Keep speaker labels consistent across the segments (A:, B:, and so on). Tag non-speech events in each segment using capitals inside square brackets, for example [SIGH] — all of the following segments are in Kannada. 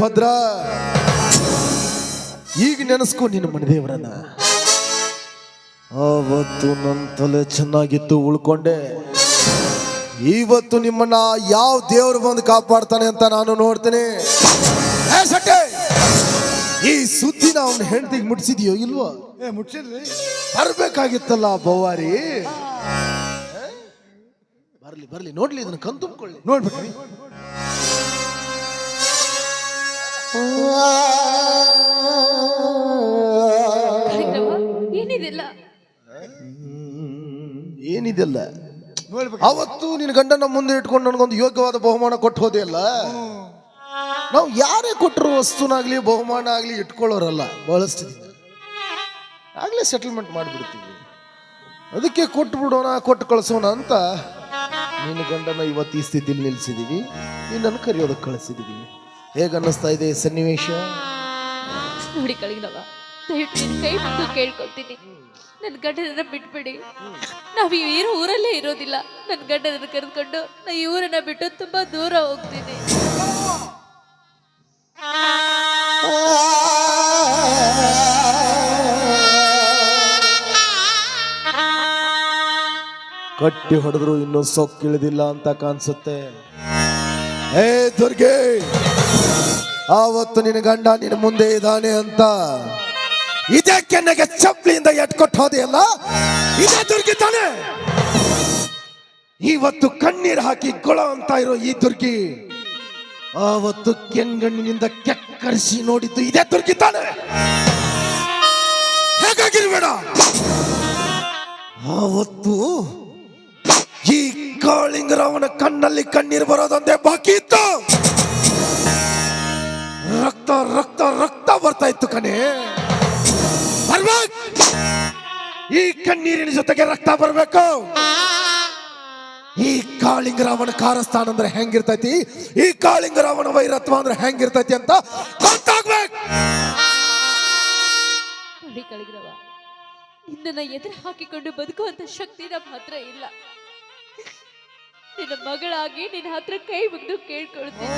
A: ಏ ವೀರಭದ್ರ ಈಗ ನೆನೆಸ್ಕೊ ನಿನ್ನ ಮನದೇವರನ್ನ ಅವತ್ತು ನನ್ನ ತಲೆ ಚೆನ್ನಾಗಿತ್ತು ಉಳ್ಕೊಂಡೆ. ಇವತ್ತು ನಿಮ್ಮನ್ನ ಯಾವ ದೇವ್ರು ಬಂದು ಕಾಪಾಡ್ತಾನೆ ಅಂತ ನಾನು ನೋಡ್ತೇನೆ! ಈ ಸುದ್ದಿನ ಅವನ ಹೆಂಡತಿಗೆ ಮುಟ್ಸಿದ್ಯೋ ಇಲ್ವೋ?
B: ಏ ಮುಟ್ಸಿದ್ರಿ.
A: ಬರ್ಬೇಕಾಗಿತ್ತಲ್ಲ ಬವಾರಿ? ಬರ್ಲಿ ಬರ್ಲಿ ನೋಡ್ಲಿ ಇದನ್ನ ಕಂತುಕೊಳ್ಳಿ ತುಂಬಿಕೊಳ್ಳಿ
B: ನೋಡ್ಬಿಟ್ರಿ.
C: ಏನಿದೆಲ್ಲ?
A: ಅವತ್ತು ನಿನ್ನ ಗಂಡನ ಮುಂದೆ ಇಟ್ಕೊಂಡು ನನಗೊಂದು ಯೋಗ್ಯವಾದ ಬಹುಮಾನ ಕೊಟ್ಟು ಹೋದೆ ಅಲ್ಲ? ನಾವು ಯಾರೇ ಕೊಟ್ಟರು ವಸ್ತುನಾಗ್ಲಿ ಬಹುಮಾನ ಆಗಲಿ ಇಟ್ಕೊಳ್ಳೋರಲ್ಲ ಬಳಸ್ತಿದ್ದೀವಿ. ಆಗ್ಲೇ ಸೆಟಲ್ಮೆಂಟ್ ಮಾಡಿಬಿಡ್ತೀವಿ. ಅದಕ್ಕೆ ಕೊಟ್ಟು ಬಿಡೋಣ ಕೊಟ್ಟು ಕಳಿಸೋಣ ಅಂತ ನಿನ್ನ ಗಂಡನ ಇವತ್ತು ಈ ಸ್ಥಿತಿಲಿ ನಿಲ್ಸಿದೀವಿ ನಿನ್ನನ್ನು ಕರೆಯೋದಕ್ಕೆ ಕಳಿಸಿದೀವಿ ಹೇಗೆ ಅನ್ನಿಸ್ತಾ ಇದೆ ಸನ್ನಿವೇಶ?
C: ನೋಡಿ ಕೈ ನನ್ನ ಗಂಡನನ್ನ ಬಿಟ್ಬಿಡಿ. ನಾವು ಈ ಇರೋ ಊರಲ್ಲೇ ಇರೋದಿಲ್ಲ. ನನ್ನ ಗಂಡನನ್ನ ಕರೆದುಕೊಂಡು ನಾ ಈ ಊರನ್ನ ಬಿಟ್ಟು ತುಂಬಾ ದೂರ ಹೋಗ್ತೀನಿ.
A: ಕಟ್ಟಿ ಹೊಡೆದ್ರು ಇನ್ನೂ ಸೊಕ್ಕಿಳಿದಿಲ್ಲ ಅಂತ ಕಾಣಿಸುತ್ತೆ. ಏ ದುರ್ಗೆ, ಆವತ್ತು ನಿನ್ನ ಗಂಡ ನಿನ್ನ ಮುಂದೆ ಇದ್ದಾನೆ ಅಂತ. ಇದೇ ಕೆನ್ನೆಗೆ ಚಪ್ಪಲಿಯಿಂದ ಎಟ್ಕೊಟ್ಟು ಹೋದೆಯಲ್ಲ, ಇದೇ ದುರ್ಗಿ ತಾನೆ ಇವತ್ತು ಕಣ್ಣೀರು ಹಾಕಿ ಕೊಳ ಅಂತ ಇರೋ ಈ ದುರ್ಗಿ, ಆವತ್ತು ಕೆಂಗಣ್ಣಿನಿಂದ ಕೆಕ್ಕರಿಸಿ ನೋಡಿದ್ದು ಇದೇ ದುರ್ಗಿ ತಾನೆ ಹೇಗಾಗಿರ್ಬೇಡ. ಆವತ್ತು ಈ ಕಾಳಿಂಗರವನ ಕಣ್ಣಲ್ಲಿ ಕಣ್ಣೀರು ಬರೋದೊಂದೇ ಬಾಕಿ ಇತ್ತು. ರಕ್ತ ರಕ್ತ ರಕ್ತ ಬರ್ತಾ ಇತ್ತು ಕಣೆ. ಬರ್ಬೇಕು. ಈ ಕಣ್ಣೀರಿನ ಜೊತೆಗೆ ರಕ್ತ ಬರ್ಬೇಕು. ಈ ಕಾಳಿಂಗರಾವನ ಕಾರಸ್ಥಾನ ಅಂದ್ರೆ ಹೆಂಗಿರ್ತೈತಿ? ಈ ಕಾಳಿಂಗರಾವನ ವೈರತ್ವ ಅಂದ್ರೆ ಹೆಂಗಿರ್ತೈತಿ ಅಂತ ಗೊತ್ತಾಗ್ಬೇಕು.
C: ನಿನ್ನ ಎದುರು ಹಾಕಿಕೊಂಡು ಬದುಕುವಂತ ಶಕ್ತಿ ನಮ್ಮ ಹತ್ರ ಇಲ್ಲ. ನಿನ್ನ ಮಗಳಾಗಿ ನಿನ್ನ ಹತ್ರ ಕೈ ಮುಗಿದು ಕೇಳ್ಕೊಳ್ತೀನಿ.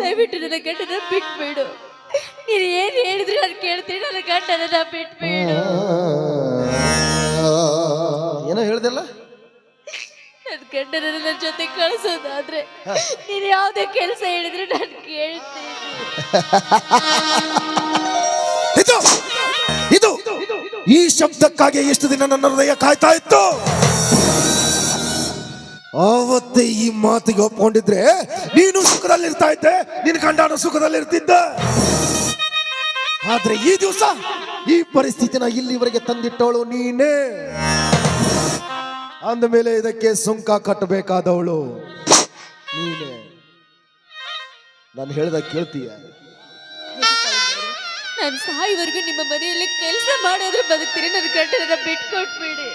C: ದಯವಿಟ್ಟು ನನ್ನ ಗಂಡನ ಬಿಟ್ಬಿಡು. ನೀನು ಏನು ಹೇಳಿದ್ರು ಅದು ಕೇಳ್ತೀನಿ ನನ್ನ ಗಂಡನ ಬಿಟ್ಬಿಡು
A: ಏನೋ ಹೇಳ್ದಲ್ಲ?
C: ನನ್ನ ಗಂಡನ ನನ್ನ ಜೊತೆ ಕಳಿಸೋದಾದ್ರೆ ನೀನು ಯಾವುದೇ ಕೆಲಸ ಹೇಳಿದ್ರು ನಾನು ಕೇಳ್ತೀನಿ.
A: ಇದು ಇದು ಈ ಶಬ್ದಕ್ಕಾಗಿ ಎಷ್ಟು ದಿನ ನನ್ನ ಹೃದಯ ಕಾಯ್ತಾ ಇತ್ತು? ಆವತ್ತೇ ಈ ಮಾತಿಗೆ ಒಪ್ಕೊಂಡಿದ್ರೆ ನೀನು ಸುಖದಲ್ಲಿರ್ತಾ ಇದ್ದೆ ನಿನ್ನ ಗಂಡನ ಸುಖದಲ್ಲಿರ್ತಿದ್ದ. ಆದ್ರೆ ಈ ದಿವಸ ಈ ಪರಿಸ್ಥಿತಿನ ಇಲ್ಲಿವರೆಗೆ ತಂದಿಟ್ಟವಳು ನೀನೇ. ಅಂದಮೇಲೆ ಇದಕ್ಕೆ ಸುಂಕ ಕಟ್ಟಬೇಕಾದವಳು ನೀನೇ. ನಾನು ಹೇಳ್ದ ಕೇಳ್ತೀಯ?
C: ನಾನು ಸಾಯಿವರೆಗೂ ನಿಮ್ಮ ಮನೆಯಲ್ಲಿ ಕೆಲಸ ಮಾಡೋದ್ರ ಬದುಕ್ತೀರಿ ನನ್ನ ಗಂಡನ ಬಿಟ್ಕೊಟ್ಬೇಡಿ.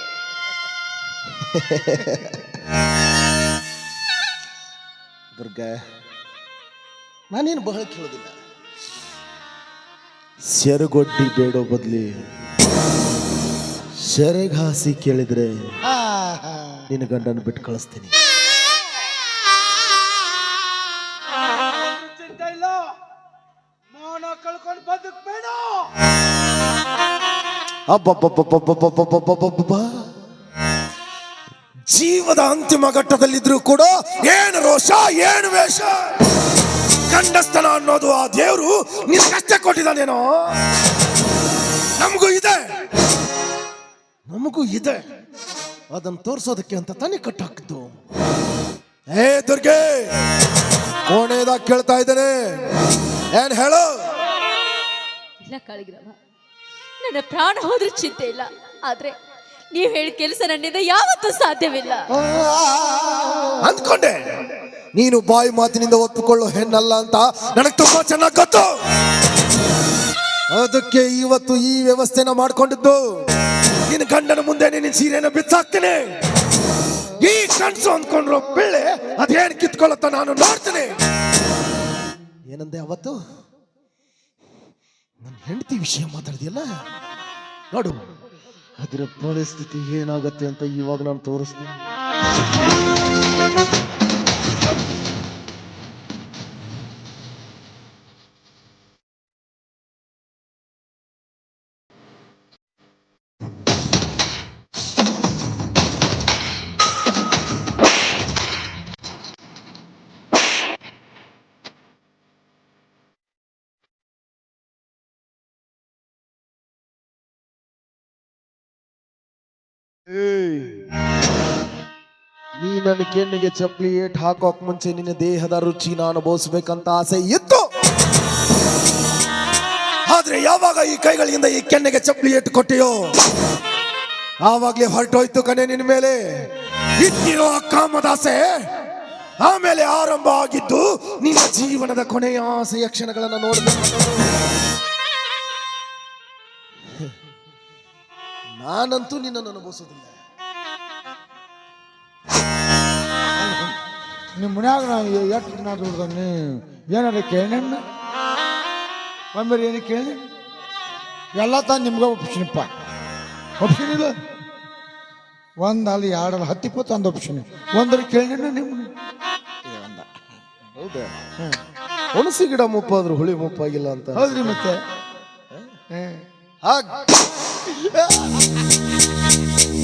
A: ದುರ್ಗ ನಾನೇನು ಬಹಳ ಕೇಳೋದಿಲ್ಲ ಸೆರಗೊಡ್ಡಿ ಬೇಡೋ ಬದಲಿ. ಸೆರೆಗೆ ಹಾಸಿ ಕೇಳಿದ್ರೆ ನಿನ್ನ ಗಂಡನ ಬಿಟ್ಟು ಕಳಿಸ್ತೀನಿ. ಜೀವದ ಅಂತಿಮ ಘಟ್ಟದಲ್ಲಿದ್ರು ಕೂಡ ಏನು ರೋಷ ಏನು ವೇಷ? ಗಂಡಸ್ತನ ಅನ್ನೋದು ಆ ದೇವರು ನಿನಗಷ್ಟೇ ಕೊಟ್ಟಿದ್ದಾನೇನೋ? ನಮಗೂ ಇದೆ. ನಮಗೂ ಇದೆ. ಅದನ್ನು ತೋರಿಸೋದಕ್ಕೆ ಅಂತ ತಾನೇ ಕಟ್ಟಾಕಿದ್ದು ಏ, ದುರ್ಗೆ ಕೋಣೆದಾಗ ಕೇಳ್ತಾ ಇದ್ದೇನೆ. ಏನ್ ಹೇಳು?
C: ಇಲ್ಲ ನನ್ನ ಪ್ರಾಣ ಹೋದ್ರೆ ಚಿಂತೆ ಇಲ್ಲ. ಆದ್ರೆ ನೀವ್ ಹೇಳಿ ಕೆಲಸ ನನ್ನಿಂದ ಯಾವತ್ತೂ ಸಾಧ್ಯವಿಲ್ಲ.
A: ಅಂದ್ಕೊಂಡೆ. ನೀನು ಬಾಯಿ ಮಾತಿನಿಂದ ಒಪ್ಪಿಕೊಳ್ಳೋ ಹೆಣ್ಣಲ್ಲ ಅಂತ ನನಗೆ ತುಂಬಾ ಚೆನ್ನಾಗಿ ಗೊತ್ತು. ಅದಕ್ಕೆ ಇವತ್ತು ಈ ವ್ಯವಸ್ಥೆನ ಮಾಡ್ಕೊಂಡಿದ್ದು. ನಿನ್ನ ಗಂಡನ ಮುಂದೆ ನಿನ್ನ ಸೀರೆನ ಬಿತ್ತಾಕ್ತೇನೆ ಈ ಕನ್ಸು ಅಂದ್ಕೊಂಡ್ರು ಬೆಳೆ ಅದೇನ್ ಕಿತ್ಕೊಳ್ಳುತ್ತ ನಾನು ನೋಡ್ತೇನೆ. ಏನಂದೆ ಅವತ್ತು? ನನ್ನ ಹೆಂಡತಿ ವಿಷಯ ಮಾತಾಡಿದೆಯಲ್ಲ? ನೋಡು. ಅದರ ಪರಿಸ್ಥಿತಿ ಏನಾಗುತ್ತೆ ಅಂತ ಇವಾಗ ನಾನು ತೋರಿಸ್ತೀನಿ. ನೀ ನನ್ನ ಕೆಣ್ಣಿಗೆ ಚಪ್ಪಲಿ ಏಟ್ ಹಾಕೋಕ್ ಮುಂಚೆ ನಿನ್ನ ದೇಹದ ರುಚಿ ನಾನು ಅನುಭವಿಸ್ಬೇಕಂತ ಆಸೆ ಇತ್ತು. ಆದ್ರೆ ಯಾವಾಗ ಈ ಕೈಗಳಿಂದ ಈ ಕೆನ್ನೆಗೆ ಚಪ್ಪಲಿ ಏಟ್ ಕೊಟ್ಟೆಯೋ, ಆವಾಗ್ಲೇ ಹೊರಟೋಯ್ತು ಕಣೆ ನಿನ್ನ ಮೇಲೆ. ಇಟ್ಟಿರೋ ಕಾಮದಾಸೆ ಆಮೇಲೆ ಆರಂಭ ಆಗಿದ್ದು ನಿನ್ನ ಜೀವನದ ಕೊನೆಯ ಆಸೆಯ ಕ್ಷಣಗಳನ್ನು ನೋಡಬೇಕು. ನಾನಂತೂ ನಿನ್ನನ್ನು ಅನುಭವಿಸೋದಿಲ್ಲ.
B: ನಿಮ್ಮ ಮನ್ಯಾಗ ನಾ ಎಷ್ಟು ದಿನ ದುಡ್ದನಿ ಏನಾರ ಕೇಳಣ್ಣ ಒಮ್ಮೆ ಏನಕ್ಕೆ ಕೇಳಿ ಎಲ್ಲ ತಾನು ನಿಮ್ಗೆ ಒಪ್ಷನಪ್ಪ ಒಪ್ಷನ್ ಇಲ್ಲ ಎರಡಲ್ಲ ಹತ್ತು ಇಪ್ಪತ್ತು ಒಂದು ಒಪ್ಷನ್ ಒಂದ್ರ ಕೇಳಿನ ನಿಮ್ಮ
A: ಹೌದಾ. ಹುಣಸಿ ಗಿಡ ಮುಪ್ಪಾದ್ರೂ ಹುಳಿ ಮುಪ್ಪಾಗಿಲ್ಲ ಅಂತ.
B: ಹೌದ್ರಿ ಮತ್ತೆ? ಹೇ.
A: ಹಾಗ್.
B: Yeah.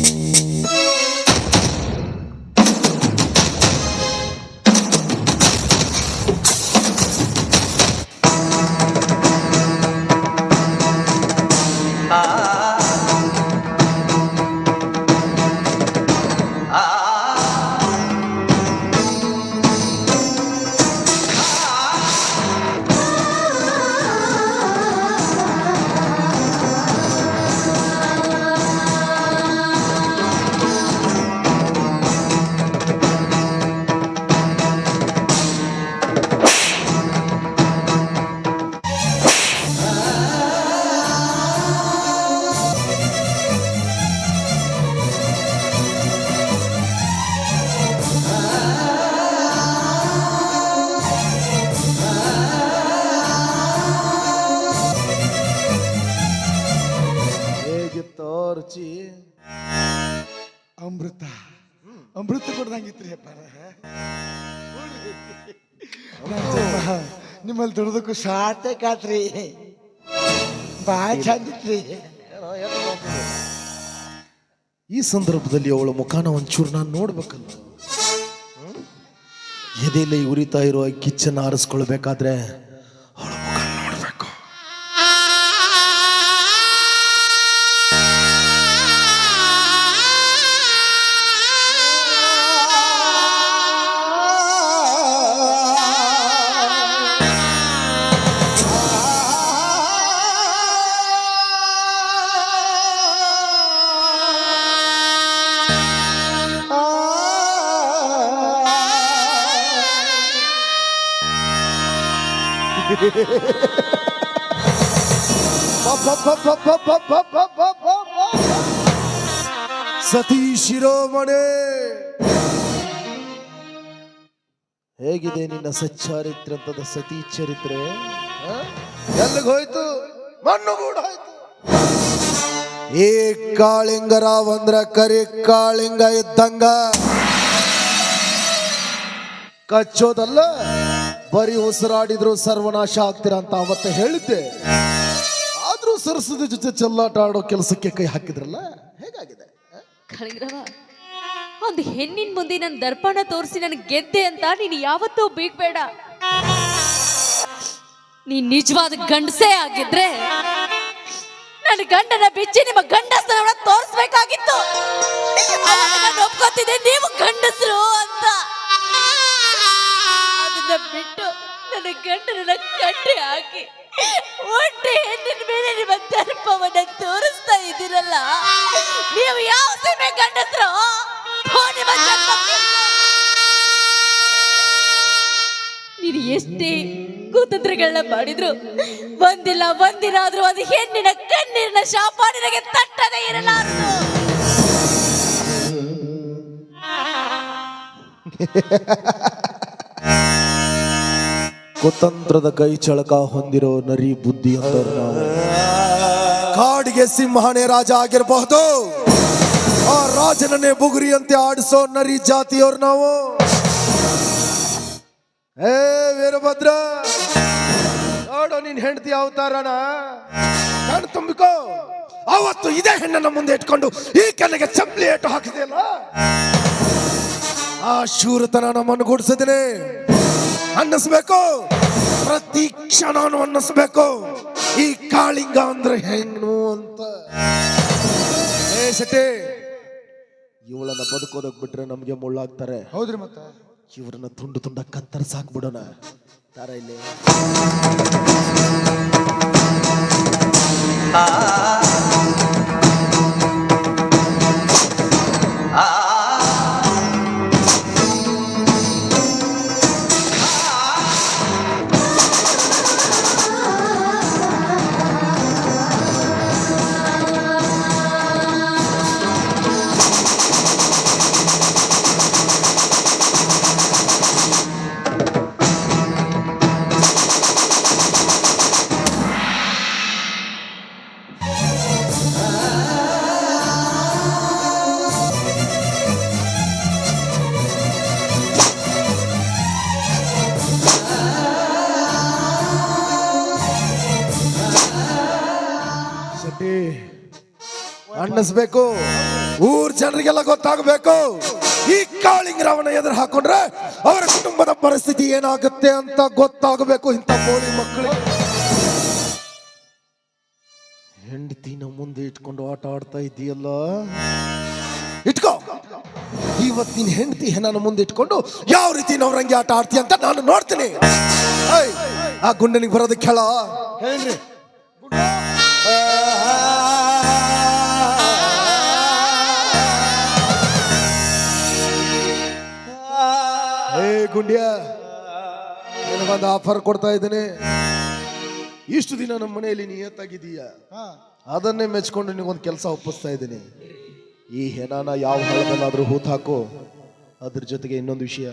B: ನಿಮ್ಮಲ್ಲಿ ದುಡ್ದಕ್ಕೂ ಸಾತೆ ಕಾತ್ರಿ ಭಾಳ ಚಂದ ಇತ್ರಿ
A: ಈ ಸಂದರ್ಭದಲ್ಲಿ ಅವಳ ಮುಖಾನ ಒಂಚೂರು ನಾನು ನೋಡ್ಬೇಕಲ್ಲ? ಎದೆಯಲ್ಲಿ ಉರಿತಾ ಇರೋ ಈ ಕಿಚ್ಚನ್ನು ಆರಿಸ್ಕೊಳ್ಬೇಕಾದ್ರೆ [LAUGHS] ಸತೀ ಶಿರೋಮಣೆ. ಹೇಗಿದೆ ನಿನ್ನ ಸಚ್ಚಾರಿತ್ರಂತದ ಸತಿ ಚರಿತ್ರೆ? ಹೋಯ್ತು? ಮಣ್ಣು ಕೂಡ ಹೋಯ್ತು. ಏ ಕಾಳಿಂಗರ ಒಂದ್ರ ಕರಿ ಕಾಳಿಂಗ ಇದ್ದಂಗ. ಕಚ್ಚೋದಲ್ಲ? ಬರೀ ಉಸಿರಾಡಿದ್ರು ಸರ್ವನಾಶ ಆಗ್ತೀರ ಅಂತ ಅವತ್ತ ಹೇಳಿದ್ದೆ. ಆದ್ರೂ ಸರಸದ ಜೊತೆ ಚೆಲ್ಲಾಟ ಆಡೋ ಕೆಲಸಕ್ಕೆ ಕೈ ಹಾಕಿದ್ರಲ್ಲ? ಹೇಗಾಗಿದೆ?
C: ಒಂದು ಹೆಣ್ಣಿನ ಮುಂದೆ ನನ್ನ ದರ್ಪಣ ತೋರಿಸಿ ನನ್ ಗೆದ್ದೆ ಅಂತ ನೀನು ಯಾವತ್ತೂ ಬೀಗ್ಬೇಡ. ನೀನ್ ನಿಜವಾದ ಗಂಡಸೇ ಆಗಿದ್ರೆ ನನ್ನ ಗಂಡನ ಬಿಚ್ಚಿ ನಿಮ್ಮ ಗಂಡಸರನ್ನ ತೋರಿಸ್ಬೇಕಾಗಿತ್ತು. ಒಪ್ಕೊತಿದ್ದೆ, ನೀವು ಗಂಡಸರು ಅಂತ. ಅದನ್ನ ಬಿಟ್ಟು ನನ್ನ ಗಂಡನ ಕಟ್ಟಿ ಹಾಕಿ ಒಟ್ಟೆ ಹೆಣ್ಣಿನ ಮೇಲೆ ನಿಮ್ಮ ದರ್ಪವನ್ನ ತೋರಿಸ್ತಾ ಇದ್ದೀರಲ್ಲ ನೀವು ಯಾವ ಸೀಮೆ ಗಂಡಸರು. ನೀನು ಎಷ್ಟೇ ಕುತಂತ್ರಗಳನ್ನ ಮಾಡಿದ್ರು, ಒಂದಿಲ್ಲ ಒಂದಿನ ಆದ್ರೂ ಅದು ಹೆಣ್ಣಿನ ಕಣ್ಣೀರಿನ ಶಾಪ ನಿನಗೆ ತಟ್ಟದೇ ಇರಲಾರದು [LAUGHS]
A: ಕುತಂತ್ರದ ಕೈ ಚಳಕ ಹೊಂದಿರೋ ನರಿ ಬುದ್ಧಿ ಕಾಡಿಗೆ ಸಿಂಹನೇ ರಾಜ ಆಗಿರಬಹುದು. ಆ ರಾಜನನ್ನೇ ಬುಗುರಿಯಂತೆ ಆಡಿಸೋ ನರಿ ಜಾತಿಯವ್ರು ನಾವು. ಏ ವೀರಭದ್ರ, ನೋಡು ನಿನ್ ಹೆಂಡತಿ ಅವತಾರಣ ಕಣ್ ತುಂಬಿಕೋ. ಅವತ್ತು ಇದೇ ಹೆಣ್ಣನ್ನ ಮುಂದೆ ಇಟ್ಕೊಂಡು ಈ ಕೆನ್ನೆಗೆ ಚಪ್ಪಲಿ ಏಟು ಹಾಕಿದೆಯಲ್ಲ? ಆ ಶೂರತನ ನಮ್ಮನ್ನು ಗುಡಿಸಿದ್ದೀನಿ. ಅನ್ನಿಸ್ಬೇಕು? ಪ್ರತಿ ಕ್ಷಣನು ಅನ್ನಿಸ್ಬೇಕು. ಈ ಕಾಳಿಂಗ ಅಂದ್ರೆ ಹೆಣ್ಣು ಅಂತ. ಏ ಶೆಟ್ಟಿ ಇವಳನ್ನ ಬದುಕೋದಕ್ ಬಿಟ್ರೆ ನಮ್ಗೆ ಮುಳ್ಳಾಗ್ತಾರೆ.
B: ಹೌದ್ರಿ ಮತ್ತ.
A: ಇವ್ರನ್ನ ತುಂಡು ತುಂಡ ಕತ್ತರ್ ಸಾಕ್ಬಿಡೋಣ ತಾರ ಇಲ್ಲಿ? ಶೆಟ್ಟಿ ಅನ್ನಿಸ್ಬೇಕು ಊರ್ ಜನರಿಗೆಲ್ಲ ಗೊತ್ತಾಗಬೇಕು. ಈ ಕಾಳಿಂಗ್ರಾವನ ಎದುರು ಹಾಕೊಂಡ್ರೆ ಅವರ ಕುಟುಂಬದ ಪರಿಸ್ಥಿತಿ ಏನಾಗುತ್ತೆ ಅಂತ ಗೊತ್ತಾಗಬೇಕು ಇಂಥ ಬೋಳಿ ಮಕ್ಕಳು ಹೆಂಡತಿನ ಮುಂದೆ ಇಟ್ಕೊಂಡು ಆಟ ಆಡ್ತಾ ಇದೆಯಲ್ಲ? ಇಟ್ಕೋ. ಇವತ್ತಿನ ಹೆಂಡತಿ ನನ್ನ ಮುಂದೆ ಇಟ್ಕೊಂಡು ಯಾವ ರೀತಿ ನವರಂಗಿ ಆಟ ಆಡ್ತೀಯ ಅಂತ ನಾನು ನೋಡ್ತೀನಿ. ಆ ಗುಂಡನಿಗೆ ಬರೋದಕ್ಕೆ ಹೇಳ.
B: ಹೇಳ್ರಿ.
A: ಗುಂಡ್ಯ ನಿನಗೊಂದು ಆಫರ್ ಕೊಡ್ತಾ ಇದ್ದೀನಿ. ಇಷ್ಟು ದಿನ ನಮ್ಮ ಮನೆಯಲ್ಲಿ ನಿಯತ್ತಾಗಿದೀಯ ಅದನ್ನೇ ಮೆಚ್ಕೊಂಡು ನಿನಗೊಂದು ಕೆಲಸ ಒಪ್ಪಿಸ್ತಾ ಇದ್ದೀನಿ. ಈ ಹೆಣನ ಯಾವ ಹಳದಲ್ಲಾದ್ರೂ ಹೂತ್ ಹಾಕು. ಅದ್ರ ಜೊತೆಗೆ ಇನ್ನೊಂದು ವಿಷಯ.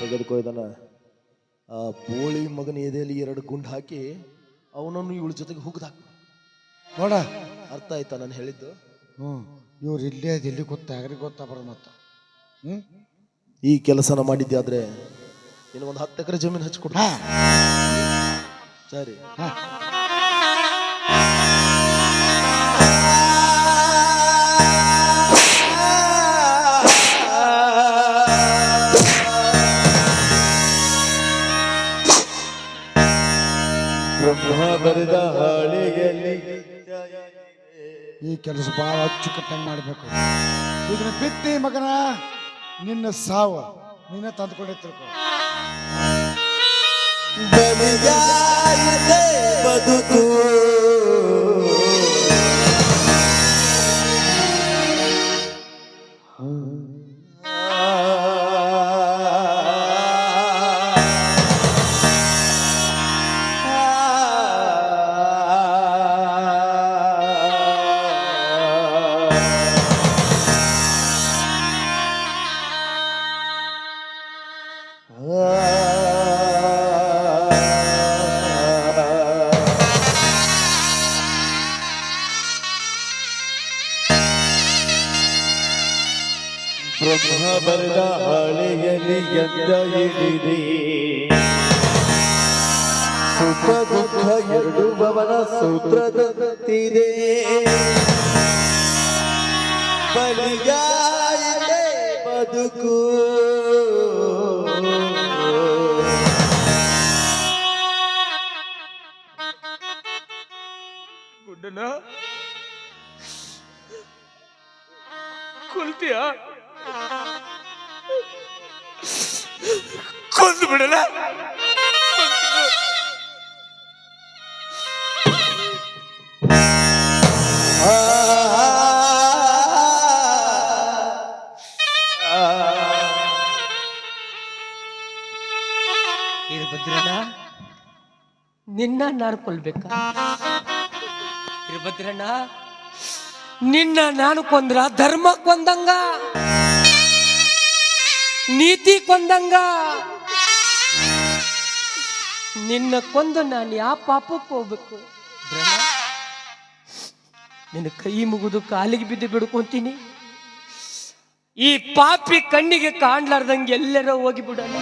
A: ತೆಗೆದುಕೋ ಇದನ್ನ. ಆ ಬೋಳಿ ಮಗನ ಎದೆಯಲ್ಲಿ ಎರಡು ಗುಂಡು ಹಾಕಿ ಅವನನ್ನು ಇವಳ ಜೊತೆಗೆ ಹುಗ್ದಾಕ
B: ನೋಡ.
A: ಅರ್ಥ ಆಯ್ತಾ ನಾನು ಹೇಳಿದ್ದು?
B: ಹ್ಞೂ ಇವ್ರು ಇಲ್ಲೇ ಅದು ಇಲ್ಲಿ ಗೊತ್ತ? ಯಾರಿಗೆ ಗೊತ್ತಾ ಬರೋದು ಮತ್ತ? ಹ್ಞೂ
A: ಈ ಕೆಲಸನ ಮಾಡಿದ್ದೆ ಆದ್ರೆ ನಿನಗೊಂದು ಹತ್ತು ಎಕರೆ ಜಮೀನು ಸರಿ.
B: ಹಾ. ಹಾ ಈ ಕೆಲಸ ಬಹಳ ಅಚ್ಚುಕಟ್ಟಾಗಿ ಮಾಡಬೇಕು. ಇದನ್ನ ಬಿತ್ತಿ ಮಗನ ನಿನ್ನ ಸಾವು ನಿನ್ನ ತಂದ್ಕೊಂಡೆ ತಿಳ್ಕೊ.
D: ಸುಖ ದುಃಖ ಎರಡು ಭವನ ಸೂತ್ರದಂತಿದೆ ಬಲಿಗಾಯಿದೆ ಬದುಕು.
E: ಗುಡ್ಡನ. ಕುಲ್ತಿಯ ಕೊಂದು
F: ಇರ್ಭದ್ರಣ್ಣ ನಿನ್ನ ನಾನು ಕೊಲ್ಬೇಕಾ? ವೀರಭದ್ರನ ನಿನ್ನ ನಾನು ಕೊಂದ್ರ ಧರ್ಮ ಕೊಂದಂಗ ನೀತಿ ಕೊಂದಂಗ? ನಿನ್ನ ಕೊಂದು ನಾನು ಯಾವ ಪಾಪಕ್ಕೆ ಹೋಗ್ಬೇಕು? ನಿನ್ನ ಕೈ ಮುಗಿದು ಕಾಲಿಗೆ ಬಿದ್ದು ಬಿಡ್ಕೊಂತೀನಿ. ಈ ಪಾಪಿ ಕಣ್ಣಿಗೆ ಕಾಣ್ಲಾರ್ದಂಗೆ ಎಲ್ಲರೂ
E: ಹೋಗಿಬಿಡೋಣ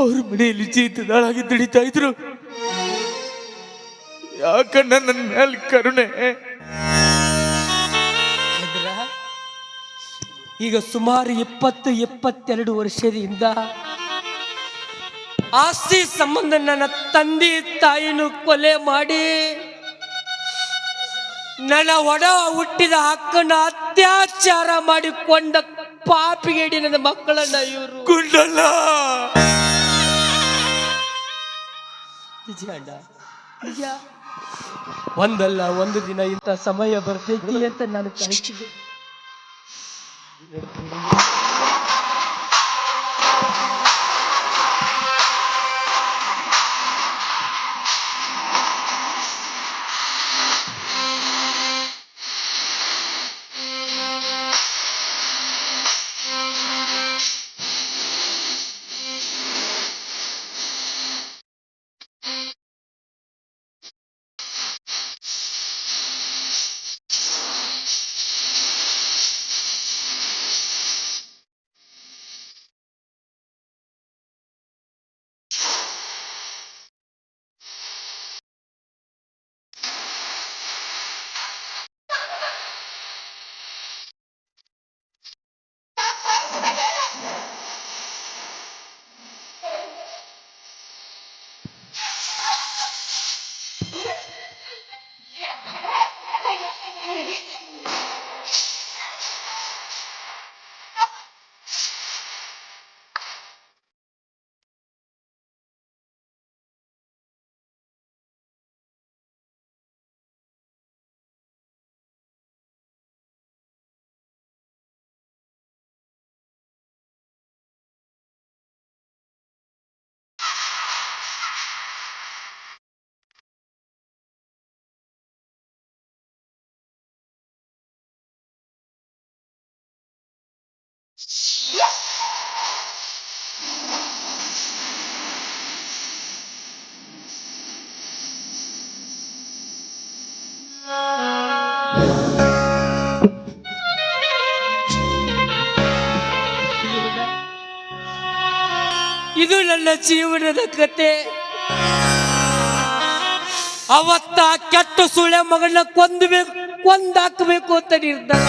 E: ಅವ್ರ ಮನೆಯಲ್ಲಿ ಜೀತದಾಳಾಗಿ ದುಡಿತಾ ಇದ್ರು. ಯಾಕಣ್ಣ ನನ್ನ ಮೇಲೆ ಕರುಣೆ?
F: ಈಗ ಸುಮಾರು ಇಪ್ಪತ್ತು ಇಪ್ಪತ್ತೆರಡು ವರ್ಷದಿಂದ ಆಸ್ತಿ ಸಂಬಂಧ ನನ್ನ ತಂದೆ, ತಾಯಿನ ಕೊಲೆ ಮಾಡಿ ನನ್ನ ಒಡ ಹುಟ್ಟಿದ ಹಕ್ಕನ್ನು ಅತ್ಯಾಚಾರ ಮಾಡಿಕೊಂಡ ಪಾಪಿಗೇಡಿ ನನ್ನ ಮಕ್ಕಳನ್ನ ಇವರು.
E: ಗುಂಡಲ್ಲ.
F: ನಿಜ ಅಣ್ಣ. ನಿಜ. ಒಂದಲ್ಲ ಒಂದು ದಿನ ಇಂಥ ಸಮಯ ಬರ್ತೈತಿ ಅಂತ ನಾನು ಕಾಯ್ತಿದ್ದೆ ಇದು ನನ್ನ ಜೀವನದ ಕತೆ. ಅವತ್ತ ಕೆಟ್ಟ ಸುಳೆ ಮಗಳನ್ನ ಕೊಂದಬೇಕು, ಕೊಂದಾಕಬೇಕು ಅಂತ ನಿರ್ಧಾರ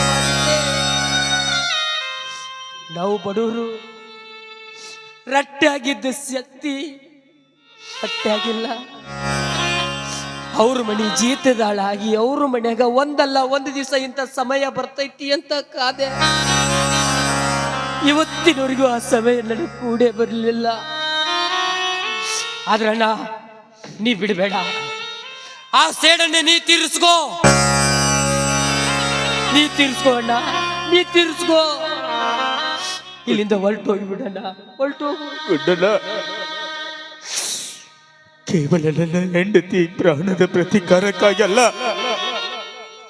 F: ನಾವು ಬಡವರು, ರಟ್ಟಾಗಿದ್ದ ಶಕ್ತಿ ರಟ್ಟಾಗಿಲ್ಲ ಅವ್ರ ಮನೆ ಜೀತದಾಳಾಗಿ, ಅವ್ರ ಮನೆಯಾಗ ಒಂದಲ್ಲ, ಒಂದು ದಿವಸ ಇಂಥ ಸಮಯ ಬರ್ತೈತಿ ಅಂತ ಕಾದೆ. ಇವತ್ತಿನವರೆಗೂ ಆ ಸಮಯ ನನಗೆ ಕೂಡೇ ಬರಲಿಲ್ಲ. ಆದ್ರಣ್ಣ ನೀ ಬಿಡಬೇಡ. ಆ ಸೇಡನ್ನೇ ನೀ ತೀರಿಸ್ಕೋ. ನೀ ತೀರಿಸ್ಕೋ ಅಣ್ಣ, ನೀ ತೀರಿಸ್ಕೋ. ಇಲ್ಲಿಂದ ಹೊರಟು ಹೋಗ್ಬಿಡಣ್ಣ, ಹೊರಟು ಹೋಗು
E: ಗುಂಡಣ್ಣ ಕೇವಲ ನನ್ನ ಹೆಂಡತಿ ಪ್ರಾಣದ ಪ್ರತಿಕಾರಕ್ಕಾಗಲ್ಲ.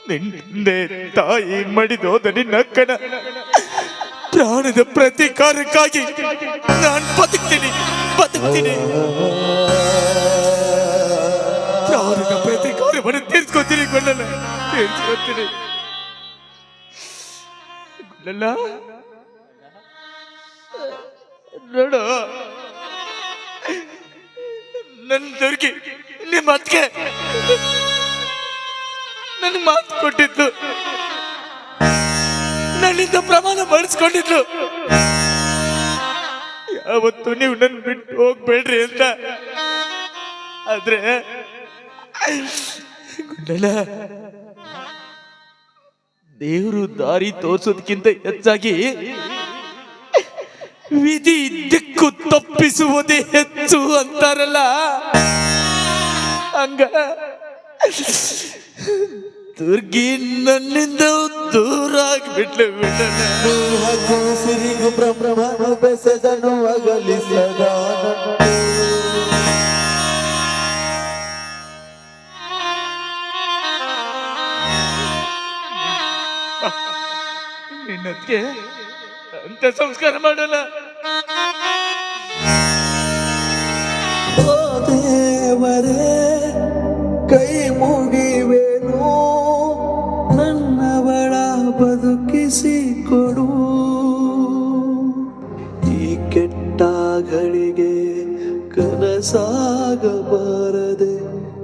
E: ನಿನ್ನೆ ತಾಯಿ ಮಡಿದೋದ ನಿನ್ನ ಕಣ. ಪ್ರಾಣದ ಪ್ರತಿಕಾರಕ್ಕಾಗಿ ನಾನು ಬದುಕ್ತೀನಿ ಬದುಕ್ತೀನಿ. ಪ್ರಾಣದ ಪ್ರತಿಕಾರವನ್ನು ತೀರ್ಸ್ಕೊತೀನಿ ಗೊಳ್ಳಲ್ಲ ತೀರ್ಸ್ಕೊತೀನಿ. ಗೊಳ್ಳಲ್ಲ ನೋಡು. ನನ್ನ ದುರ್ಗಿ ನಿಮ್ಮ ಅತ್ತಿಗೆ ನನ್ನ ಮಾತು ಕೊಟ್ಟಿದ್ದು. ನನ್ನಿಂದ ಪ್ರಮಾಣ ಮಾಡಿಸ್ಕೊಂಡಿದ್ದು ಯಾವತ್ತು ನೀವು ನನ್ನ ಬಿಟ್ಟು ಹೋಗ್ಬೇಡ್ರಿ ಅಂತ. ಆದ್ರೆ ಗುಂಡಲ ದೇವರು ದಾರಿ ತೋರಿಸೋದಕ್ಕಿಂತ ಹೆಚ್ಚಾಗಿ ವಿಧಿ ದಿಕ್ಕು ತಪ್ಪಿಸುವುದೇ ಹೆಚ್ಚು ಅಂತಾರಲ್ಲ. ಹಂಗ ದುರ್ಗಿ ನನ್ನಿಂದ ದೂರ ಆಗ್ಬಿಟ್ಲು ಬಿಡಲ್ಲ
D: ಮೋಹಕ್ಕೂ ಸಿರಿಗು ಬ್ರಹ್ಮನು ಬೆಸೆದನು ಅಗಲಿಸದ
E: ನಿನ್ನದ್ಕೆ ಅಂತ ಸಂಸ್ಕಾರ ಮಾಡಲ್ಲ.
D: ಕನಸಾಗಬಾರದೆ ನೀನೀಗ